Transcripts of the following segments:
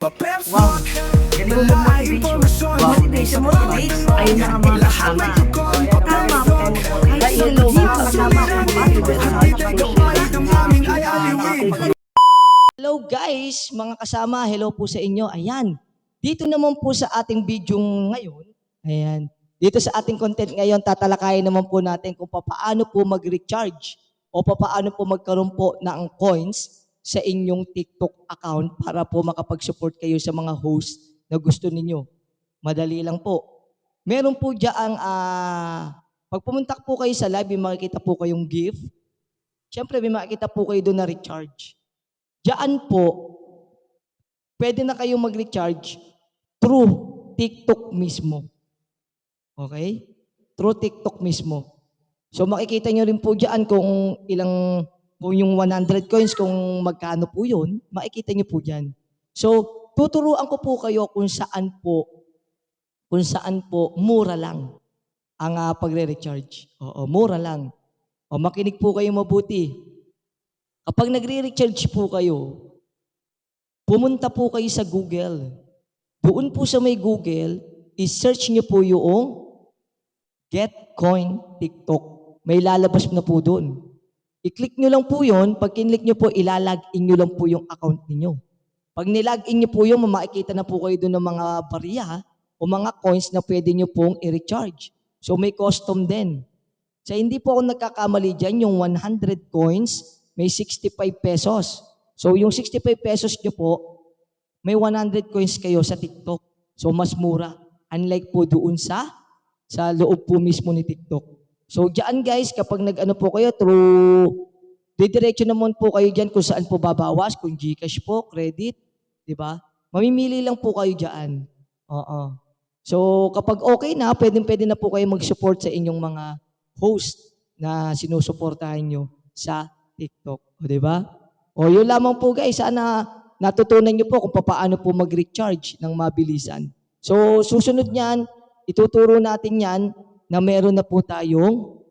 Wow. Galing mo. Motivation mo, Rich. Ayun na ang mga kasama. Tama po. Ay, hello mga kasama. Hello guys, mga kasama, hello po sa inyo. Ayan, dito naman po sa ating video ngayon, ayan, dito sa ating content ngayon, tatalakayin naman po natin kung paano po mag-recharge o paano po magkaroon po ng coins sa inyong TikTok account para po makapag-support kayo sa mga host na gusto ninyo. Madali lang po. Meron po dyan, ah, pag pumunta po kayo sa live, makikita po kayong gift. Siyempre, may makikita po kayo doon na recharge. Diyan po, pwede na kayong mag-recharge through TikTok mismo. Okay? Through TikTok mismo. So makikita nyo rin po diyan kung ilang, kung yung 100 coins, kung magkano po yun, makikita nyo po diyan. So, tuturuan ko po kayo kung saan po, kung saan po mura lang ang ah, pagre-recharge. Oo, mura lang. O makinig po kayo mabuti. Kapag nagre-recharge po kayo, pumunta po kayo sa Google. Doon po sa may Google, i-search nyo po yung Get Coin TikTok. May lalabas na po doon. I-click nyo lang po yon. Pag kinlik nyo po, ilalagin nyo lang po yung account ninyo. Pag nilagin nyo po yung makikita na po kayo doon ng mga barya o mga coins na pwede nyo pong i-recharge. So may custom din. Sa hindi po ako nagkakamali dyan, yung 100 coins, may 65 pesos. So yung 65 pesos nyo po, may 100 coins kayo sa TikTok. So mas mura. Unlike po doon sa sa loob po mismo ni TikTok. So diyan guys, kapag nag-ano po kayo through didiretso naman po kayo diyan kung saan po babawas, kung GCash po, credit, 'di ba? Mamimili lang po kayo diyan. Oo. So kapag okay na, pwedeng pwede na po kayo mag-support sa inyong mga host na sinusuportahan nyo sa TikTok. O, di ba? O, yun lamang po guys. Sana natutunan nyo po kung paano po mag-recharge ng mabilisan. So, susunod niyan, ituturo natin yan na meron na po tayong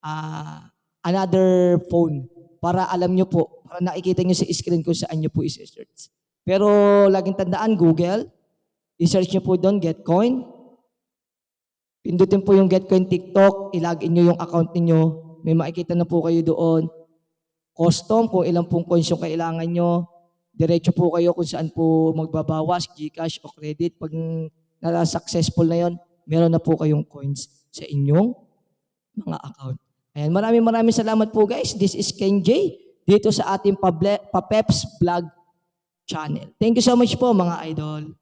ah, another phone para alam nyo po, para nakikita nyo sa screen kung saan nyo po i-search. Pero laging tandaan, Google, i-search nyo po doon, Getcoin. Pindutin po yung Getcoin TikTok, ilagin nyo yung account niyo may makikita na po kayo doon. Custom, kung ilang pong coins yung kailangan nyo. Diretso po kayo kung saan po magbabawas, Gcash o credit. Pag na-successful na yon, meron na po kayong coins sa inyong mga account. Ayan, maraming maraming salamat po guys. This is Ken J dito sa ating Papeps Vlog channel. Thank you so much po mga idol.